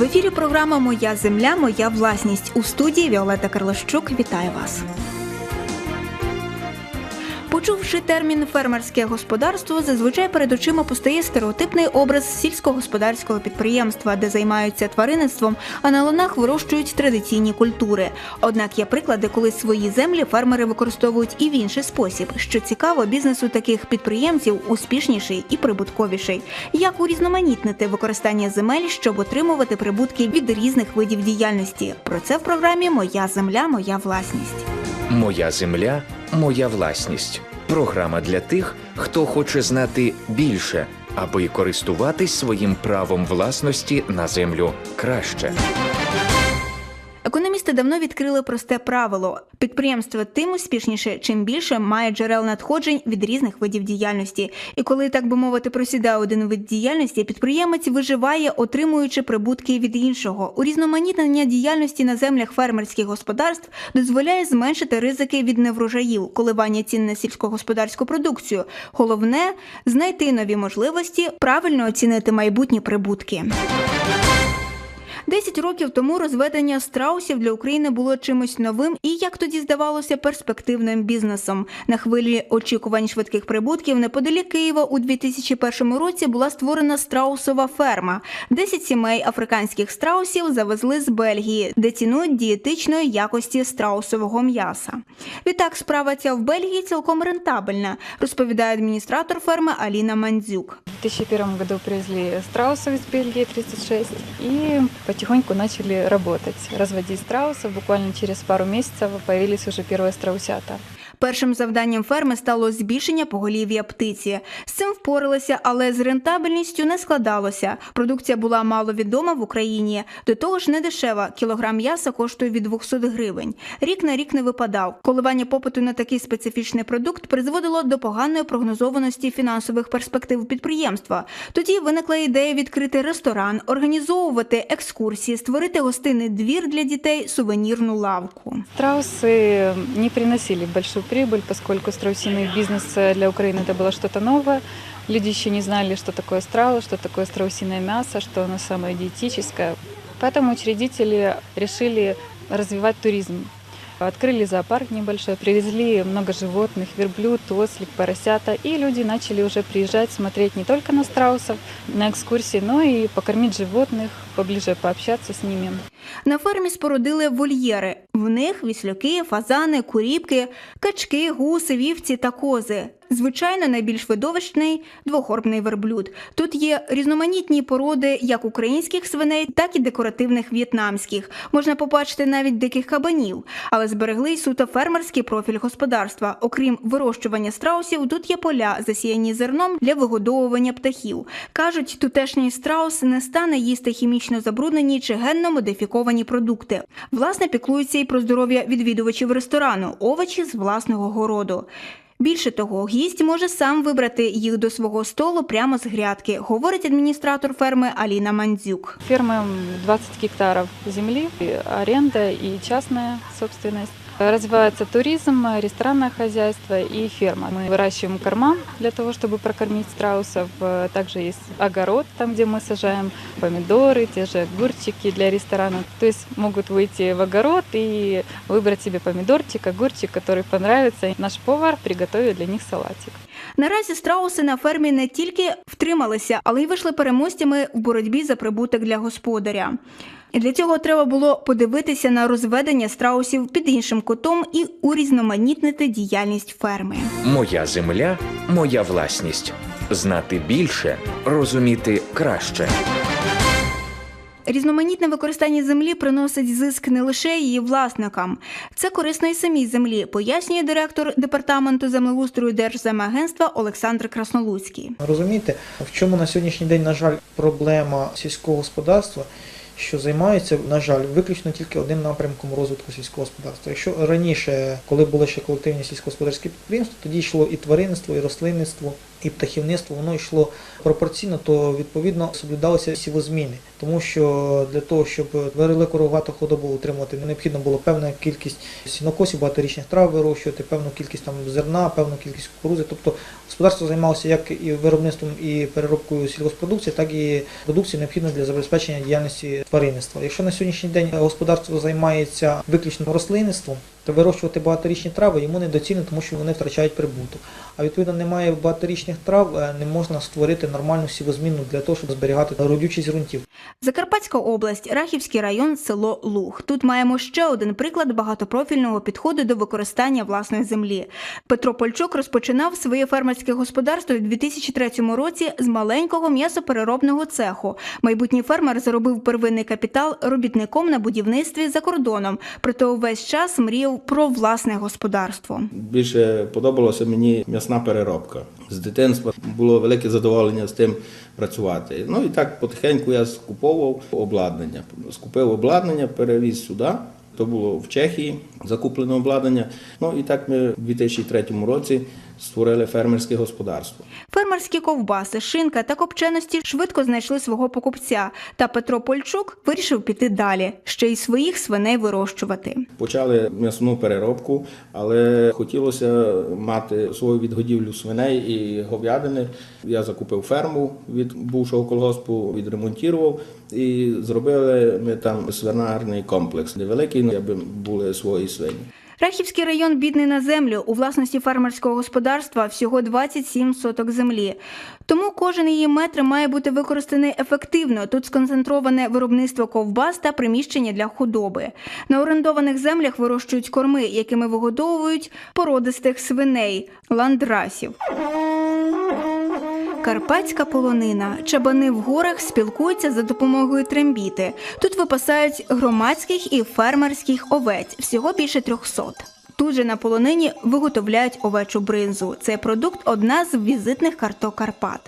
В ефірі програма Моя земля, моя власність у студії Віолета Карлощук. Вітаю вас. Почувши термін фермерське господарство, зазвичай перед очима постає стереотипний образ сільськогосподарського підприємства, де займаються тваринництвом, а на ланах вирощують традиційні культури. Однак є приклади, коли свої землі фермери використовують і в інший спосіб. Що цікаво, бізнес у таких підприємців успішніший і прибутковіший. Як урізноманітнити використання земель, щоб отримувати прибутки від різних видів діяльності? Про це в програмі Моя земля, моя власність. Моя земля, моя власність. Програма для тих, хто хоче знати більше, аби користуватись своїм правом власності на землю краще. Економісти давно відкрили просте правило: підприємство тим успішніше, чим більше має джерел надходжень від різних видів діяльності. І коли так би мовити просідає один вид діяльності, підприємець виживає, отримуючи прибутки від іншого. Урізноманітнення діяльності на землях фермерських господарств дозволяє зменшити ризики від неврожаїв, коливання цін на сільськогосподарську продукцію. Головне знайти нові можливості, правильно оцінити майбутні прибутки. Десять років тому розведення страусів для України було чимось новим і, як тоді здавалося, перспективним бізнесом. На хвилі очікувань швидких прибутків неподалік Києва у 2001 році була створена страусова ферма. Десять сімей африканських страусів завезли з Бельгії, де цінують дієтичної якості страусового м'яса. Відтак, справа ця в Бельгії цілком рентабельна, розповідає адміністратор ферми Аліна Мандзюк. В 2001 году привезли страусов из Бельгии 36 и потихоньку начали работать, разводить страусов. Буквально через пару месяцев появились уже первые страусята. Першим завданням ферми стало збільшення поголів'я птиці. З цим впоралися, але з рентабельністю не складалося. Продукція була маловідома в Україні. До того ж, не дешева. Кілограм м'яса коштує від 200 гривень. Рік на рік не випадав. Коливання попиту на такий специфічний продукт призводило до поганої прогнозованості фінансових перспектив підприємства. Тоді виникла ідея відкрити ресторан, організовувати екскурсії, створити гостинний двір для дітей, сувенірну лавку. Страусы не приносили большую прибыль, поскольку страусиный бизнес для Украины это было что-то новое. Люди еще не знали, что такое страус, что такое страусиное мясо, что оно самое диетическое. Поэтому учредители решили развивать туризм. Открыли зоопарк небольшой, привезли много животных, верблюд, ослик, поросята. И люди начали уже приезжать, смотреть не только на страусов, на экскурсии, но и покормить животных, поближе пообщаться с ними. На фермі спорудили вольєри. В них віслюки, фазани, куріпки, качки, гуси, вівці та кози. Звичайно, найбільш видовищний двохорбний верблюд. Тут є різноманітні породи як українських свиней, так і декоративних в'єтнамських. Можна побачити навіть диких кабанів, але зберегли й суто фермерський профіль господарства. Окрім вирощування страусів, тут є поля, засіяні зерном для вигодовування птахів. Кажуть, тутешній страус не стане їсти хімічно забруднені чи генно модифіковані продукти. Власне, піклуються і про здоров'я відвідувачів ресторану, овочі з власного городу. Більше того, гість може сам вибрати їх до свого столу прямо з грядки, говорить адміністратор ферми Аліна Мандзюк. Ферма 20 гектарів землі, оренда аренда частна частная собственность. Развивается туризм, ресторанное хозяйство и ферма. Мы выращиваем корма для того, чтобы прокормить страусов. Э, Также есть огород, там, где мы сажаем помидоры, те же огурчики для ресторана. То есть могут выйти в огород и выбрать себе помидорчик, огурчик, который понравится. И Наш повар приготовит для них салатик. Наразі страуси на фермі не тільки втрималися, але й вийшли переможцями в боротьбі за прибуток для господаря. І для цього треба було подивитися на розведення страусів під іншим кутом і урізноманітнити діяльність ферми. Моя земля, моя власність. Знати більше, розуміти краще. Різноманітне використання землі приносить зиск не лише її власникам. Це корисно і самій землі, пояснює директор департаменту землеустрою Держземагентства Олександр Краснолуцький. Розумієте, в чому на сьогоднішній день, на жаль, проблема сільського господарства, що займається, на жаль, виключно тільки одним напрямком розвитку сільського господарства. Якщо раніше, коли були ще колективні сільськогосподарські підприємства, тоді йшло і тваринництво, і рослинництво, і птахівництво, воно йшло пропорційно, то відповідно соблюдалися сівозміни. Тому що для того, щоб велику рогату худобу утримувати, необхідно було певна кількість сінокосів, багаторічних трав вирощувати, певну кількість там зерна, певну кількість кукурузи. Тобто господарство займалося як і виробництвом і переробкою сільгоспродукції, так і продукції необхідної для забезпечення діяльності тваринництва. Якщо на сьогоднішній день господарство займається виключно рослинництвом, то вирощувати багаторічні трави йому недоцільно, тому що вони втрачають прибуток. А відповідно немає багаторічних трав, е, не можна створити нормальну сівозміну для того, щоб зберігати родючість ґрунтів. Закарпатська область, Рахівський район, село Луг. Тут маємо ще один приклад багатопрофільного підходу до використання власної землі. Петро Польчук розпочинав своє фермерське господарство у 2003 році з маленького м'ясопереробного цеху. Майбутній фермер заробив первинний капітал робітником на будівництві за кордоном, проте увесь час мріяв про власне господарство. Більше подобалося мені м'ясна переробка. З дитинства було велике задоволення з тим працювати. Ну і так потихеньку я скуповував обладнання. Скупив обладнання, перевіз сюди. То було в Чехії закуплене обладнання. Ну і так ми в 2003 році створили фермерське господарство. Фермерські ковбаси, шинка та копченості швидко знайшли свого покупця. Та Петро Польчук вирішив піти далі, ще й своїх свиней вирощувати. Почали м'ясну переробку, але хотілося мати свою відгодівлю свиней і говядини. Я закупив ферму від бувшого колгоспу, відремонтував і зробили ми там свинарний комплекс. Невеликий, ну, аби були свої свині. Рахівський район бідний на землю. У власності фермерського господарства всього 27 соток землі. Тому кожен її метр має бути використаний ефективно. Тут сконцентроване виробництво ковбас та приміщення для худоби. На орендованих землях вирощують корми, якими вигодовують породистих свиней ландрасів. Карпатська полонина. Чабани в горах спілкуються за допомогою трембіти. Тут випасають громадських і фермерських овець, всього більше 300. Тут же на полонині виготовляють овечу бринзу. Цей продукт одна з візитних карток Карпат.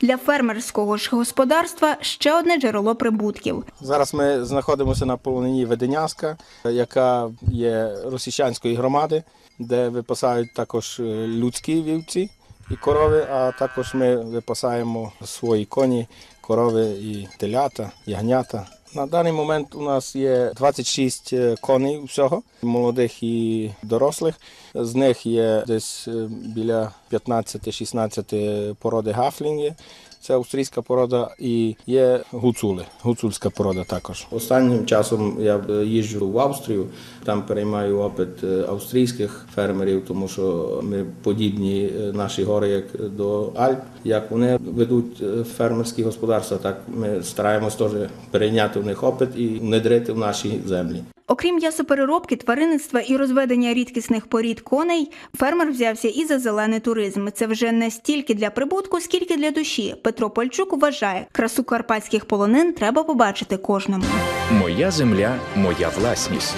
Для фермерського ж господарства ще одне джерело прибутків. Зараз ми знаходимося на полонині Веденяска, яка є росіянської громади, де випасають також е, людські вівці і корови, а також ми випасаємо свої коні, корови і телята, ягнята. На даний момент у нас є 26 коней всього, молодих і дорослих. З них є десь е, біля 15-16 породи гафлінги. Це австрійська порода і є гуцули, гуцульська порода також. Останнім часом я е, їжджу в Австрію, там переймаю опит е, австрійських фермерів, тому що ми подібні е, наші гори, як до Альп. Як вони ведуть е, фермерські господарства, так ми стараємось теж перейняти в них опит і внедрити в наші землі. Окрім м'ясопереробки, тваринництва і розведення рідкісних порід коней, фермер взявся і за зелений туризм. Це вже не стільки для прибутку, скільки для душі. Петро Польчук вважає, красу карпатських полонин треба побачити кожному. Моя земля, моя власність.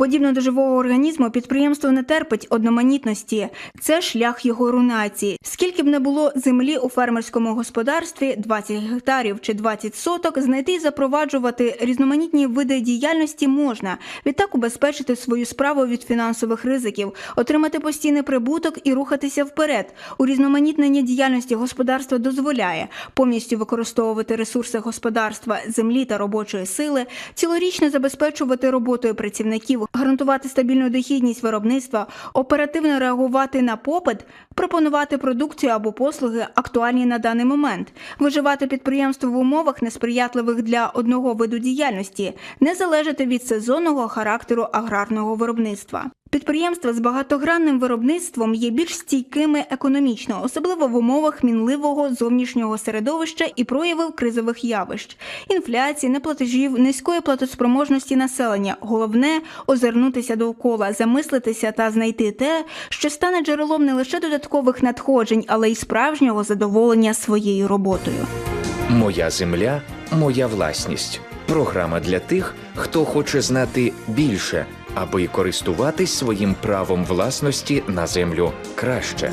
Подібно до живого організму, підприємство не терпить одноманітності. Це шлях його рунації. Скільки б не було землі у фермерському господарстві, 20 гектарів чи 20 соток, знайти і запроваджувати різноманітні види діяльності можна. Відтак убезпечити свою справу від фінансових ризиків, отримати постійний прибуток і рухатися вперед. Урізноманітнення діяльності господарства дозволяє повністю використовувати ресурси господарства, землі та робочої сили, цілорічно забезпечувати роботою працівників, гарантувати стабільну дохідність виробництва, оперативно реагувати на попит, пропонувати продукцію або послуги, актуальні на даний момент, виживати підприємство в умовах несприятливих для одного виду діяльності, не залежати від сезонного характеру аграрного виробництва. Підприємства з багатогранним виробництвом є більш стійкими економічно, особливо в умовах мінливого зовнішнього середовища і проявів кризових явищ, інфляції, неплатежів, низької платоспроможності населення. Головне озирнутися довкола, замислитися та знайти те, що стане джерелом не лише додаткових надходжень, але й справжнього задоволення своєю роботою. Моя земля, моя власність. Програма для тих, хто хоче знати більше, аби користуватись своїм правом власності на землю краще.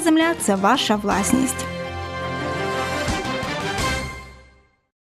земля це ваша власність.